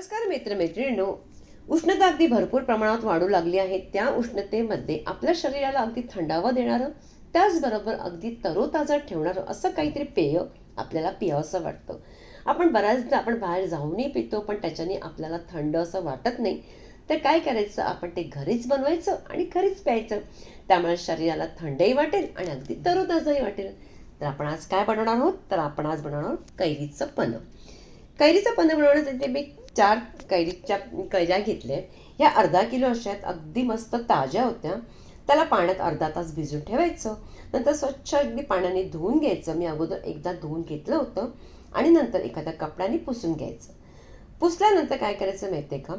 नमस्कार मित्रमैत्रिणींनो. उष्णता अगदी भरपूर प्रमाणात वाढू लागली आहे. त्या उष्णतेमध्ये आपल्या शरीराला अगदी थंडावा देणारं त्याचबरोबर अगदी तरोताजा ठेवणारं असं काहीतरी पेय आपल्याला पियावंसं वाटतं. आपण बऱ्याचदा आपण बाहेर जाऊनही पितो पण त्याच्याने आपल्याला थंड असं वाटत नाही. तर काय करायचं? आपण ते घरीच बनवायचं आणि घरीच प्यायचं. त्यामुळे शरीराला थंडही वाटेल आणि अगदी तरोताजाही वाटेल. तर आपण आज काय बनवणार आहोत? तर आपण आज बनवणार आहोत कैरीचं पन्ह कैरीचं पन्ह बनवण्यासाठी मी चार कैरीच्या कैऱ्या घेतल्या. ह्या अर्धा किलो अशा आहेत अगदी मस्त ताज्या होत्या. त्याला पाण्यात अर्धा तास भिजून ठेवायचं. नंतर स्वच्छ अगदी पाण्याने धुवून घ्यायचं. मी अगोदर एकदा धुवून घेतलं होतं आणि नंतर एखाद्या कपड्याने पुसून घ्यायचं. पुसल्यानंतर काय करायचं माहिती आहे का?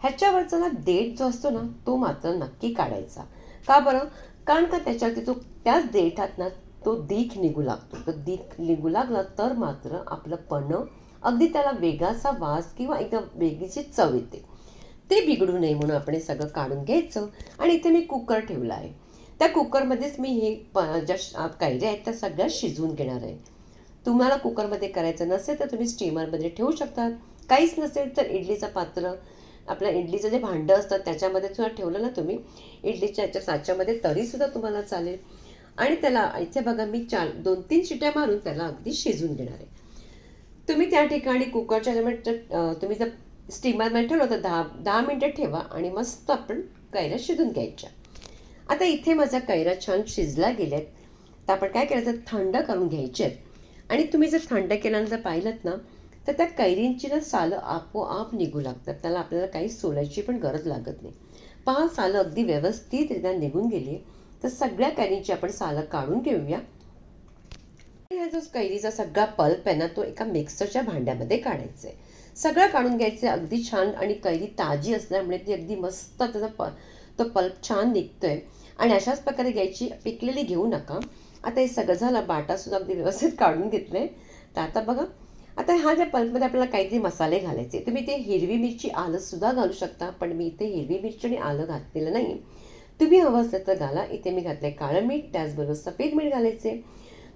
ह्याच्यावरचा ना देठ जो असतो ना तो मात्र नक्की काढायचा. का बरं? कारण का त्याच्यावरती तो त्याच देठात ना तो दीख निघू लागतो. तो दीख निघू लागला तर मात्र आपलं पणं अगदी त्याला वेगाचा वास किंवा एकदम वेगळीची चव येते. ते बिघडू नये म्हणून आपण हे सगळं काढून घ्यायचं आणि इथे मी कुकर ठेवला आहे. त्या कुकरमध्येच मी हे प ज्या श- कैऱ्या आहेत त्या सगळ्या शिजवून घेणार आहे. तुम्हाला कुकरमध्ये करायचं नसेल तर तुम्ही स्टीमरमध्ये ठेवू शकता. काहीच नसेल तर इडलीचं पात्र आपल्या इडलीचं जे भांडं असतं त्याच्यामध्ये सुद्धा ठेवलं ना तुम्ही इडलीच्या याच्या साच्यामध्ये तरीसुद्धा तुम्हाला चालेल. आणि त्याला इथे बघा मी चार दोन तीन शिट्या मारून त्याला अगदी शिजवून घेणार आहे. तुम्ही त्या ठिकाणी कुकरच्या ह्याच्यामध्ये, तुम्ही जर स्टीमरमध्ये ठेवलं तर दहा दहा मिनटं ठेवा आणि मस्त आपण कैऱ्या शिजून घ्यायच्या. आता इथे माझा कैऱ्या छान शिजल्या गेल्यात. तर आपण काय करायचं थंड करून घ्यायचे आहेत. आणि तुम्ही जर थंड केल्यानंतर पाहिलं ना तर त्या कैरींची ना सालं आपोआप निघू लागतात. त्याला आपल्याला काही सोलायची पण गरज लागत नाही. पहा सालं अगदी व्यवस्थितरित्या निघून गेली तर सगळ्या कैरींची आपण सालं काढून घेऊया. हा जो कैरीचा सगळा पल्प आहे ना तो एका मिक्सरच्या भांड्यामध्ये काढायचा आहे सगळं काढून घ्यायचं अगदी छान आणि कैरी ताजी असल्यामुळे म्हणजे ती अगदी मस्त त्याचा प तो पल्प छान निघतोय. आणि अशाच प्रकारे घ्यायची पिकलेली घेऊ नका. आता हे सगळं झालं बाटासुद्धा अगदी व्यवस्थित काढून घेतलंय तर आता बघा आता हा ज्या पल्पमध्ये आपल्याला काहीतरी मसाले घालायचे तुम्ही ते हिरवी मिरची आलं सुद्धा घालू शकता पण मी इथे हिरवी मिरची आणि आलं घातलेलं नाही तुम्ही हवं असलं तर घाला. इथे मी घातले काळं मीठ त्याचबरोबर सफेद मीठ घालायचे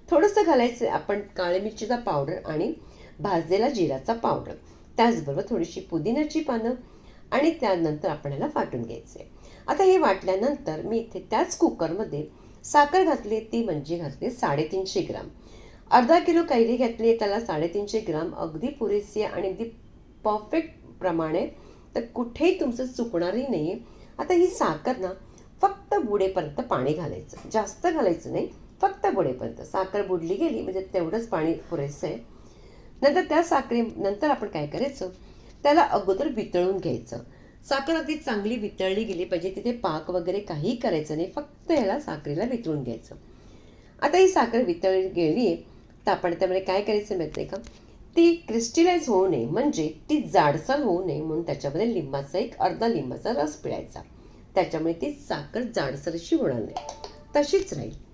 थोडंसं घालायचं आपण काळ्या मिरचीचा पावडर आणि भाजलेला जिराचा पावडर त्याचबरोबर थोडीशी पुदिन्याची पानं आणि त्यानंतर आपण ह्याला वाटून घ्यायचे आता हे वाटल्यानंतर मी इथे त्याच कुकरमध्ये साखर घातली ती म्हणजे घातली साडेतीनशे ग्राम. अर्धा किलो कैरी घातली त्याला साडेतीनशे ग्राम. अगदी पुरेसी आहे आणि अगदी परफेक्ट प्रमाणे. तर कुठेही तुमचं चुकणारही नाही आहे आता ही साखर ना फक्त बुडेपर्यंत पाणी घालायचं. जास्त घालायचं नाही. फक्त बुडेपर्यंत साखर बुडली गेली म्हणजे तेवढंच पाणी पुरेसं आहे. नंतर त्या साखरे नंतर आपण काय करायचं? त्याला अगोदर वितळून घ्यायचं. साखर अगदी चांगली वितळली गेली पाहिजे तिथे पाक वगैरे काही करायचं नाही फक्त याला साखरेला वितळून घ्यायचं. आता ही साखर वितळली गेली आहे तर आपण त्यामध्ये काय करायचं माहिती आहे का? ती क्रिस्टलाइज होऊ नये म्हणजे ती जाडसर होऊ नये म्हणून त्याच्यामध्ये लिंबाचा एक अर्धा लिंबाचा रस पिळायचा. त्याच्यामुळे ती साखर जाडसर अशी होणार नाही. तशीच राहील.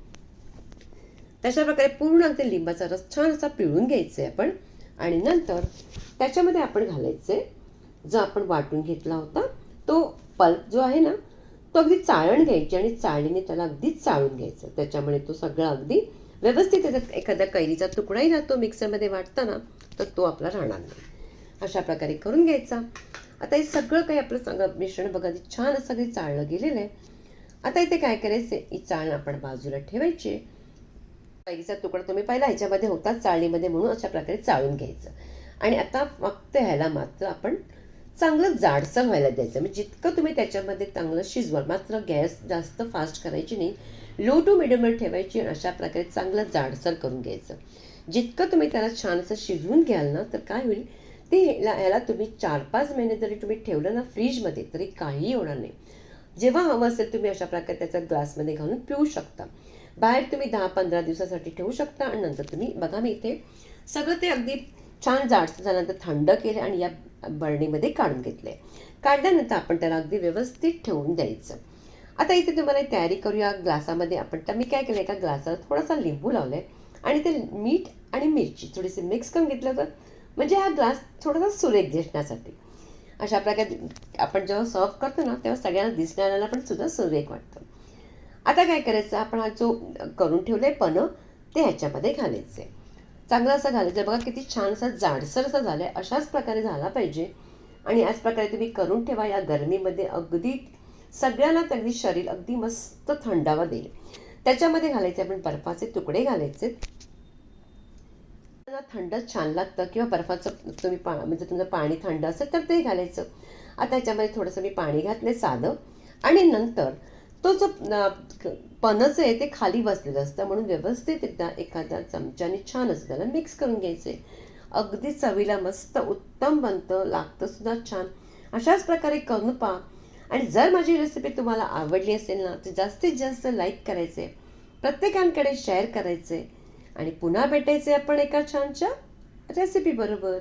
तशा प्रकारे पूर्ण अगदी लिंबाचा रस छान असा पिळून घ्यायचा आहे आपण. आणि नंतर त्याच्यामध्ये आपण घालायचे जो आपण वाटून घेतला होता तो पल्प जो आहे ना तो अगदी चाळण घ्यायची आणि चाळणीने त्याला अगदी चाळून घ्यायचं त्याच्यामुळे तो सगळा अगदी व्यवस्थित त्याच्यात एखाद्या कैरीचा तुकडाही राहतो मिक्सरमध्ये वाटताना तर तो आपला राहणार नाही. अशा प्रकारे करून घ्यायचा. आता हे सगळं काही आपलं सगळं मिश्रण बघा छान असं काही चाळलं गेलेलं आहे. आता इथे काय करायचं ही चाळण आपण बाजूला ठेवायची कैरीचा तुकडा तुम्ही पाहिला ह्याच्यामध्ये होता चाळणीमध्ये म्हणून अशा प्रकारे चाळून घ्यायचं. आणि आता फक्त ह्याला मात्र आपण चांगलं जाडसर व्हायला द्यायचं. म्हणजे जितकं तुम्ही त्याच्यामध्ये चांगलं शिजवाल मात्र गॅस जास्त फास्ट करायची नाही लो टू मिडियमवर ठेवायची आणि अशा प्रकारे चांगलं जाडसर करून घ्यायचं. जितकं तुम्ही त्याला छान असं शिजवून घ्याल ना तर काय होईल ते ह्याला ह्याला तुम्ही चार पाच महिने जरी तुम्ही ठेवलं ना फ्रीजमध्ये तरी काहीही होणार नाही. जेव्हा हवं असेल तुम्ही अशा प्रकारे त्याचा ग्लासमध्ये घालून पिऊ शकता. बाहेर तुम्ही दहा पंधरा दिवसासाठी ठेवू शकता आणि नंतर तुम्ही बघा मी इथे सगळं ते अगदी छान जाडसं झाल्यानंतर थंड केलं आणि या बरणीमध्ये काढून घेतले. काढल्यानंतर आपण त्याला अगदी व्यवस्थित ठेवून द्यायचं. आता इथे तुम्हाला तयारी करूया. ग्लासामध्ये आपण तर मी काय केलं एका ग्लासाला थोडासा लिंबू लावलाय आणि ते मीठ आणि मिरची थोडीशी मिक्स करून घेतलं तर म्हणजे हा ग्लास थोडासा सुरेख दिसण्यासाठी. अशा प्रकारे आपण जेव्हा सर्व करतो ना तेव्हा सगळ्यांना दिसणाऱ्याला पण सुद्धा सुरेख वाटतं. आता काय करायचं? आपण हा जो करून ठेवलं आहे पनं ते ह्याच्यामध्ये घालायचं आहे चांगलं असं घालायचं. बघा किती छान असं जाडसर असं झालं आहे अशाच प्रकारे झाला पाहिजे. आणि याच प्रकारे तुम्ही करून ठेवा. या गरमीमध्ये अगदी सगळ्यांना अगदी शरीर अगदी मस्त थंडावा देईल. त्याच्यामध्ये घालायचे आपण बर्फाचे तुकडे घालायचे. तुम्हाला थंड छान लागतं किंवा बर्फाचं तुम्ही पा म्हणजे तुमचं पाणी थंड असेल तर ते घालायचं. आता याच्यामध्ये थोडंसं मी पाणी घातलं साधं. आणि नंतर तो जो न- आहे ते खाली बसलेलं असतं. म्हणून व्यवस्थित एकदा एखाद्या चमच्याने छान असं त्याला मिक्स करून घ्यायचे. अगदी चवीला मस्त उत्तम बनतं लागतं सुद्धा छान. अशाच प्रकारे करून पहा. आणि जर माझी रेसिपी तुम्हाला आवडली असेल ना तर जास्तीत जास्त लाईक करायचे. प्रत्येकांकडे शेअर करायचे. आणि पुन्हा भेटायचे आपण एका छानच्या रेसिपी बरोबर.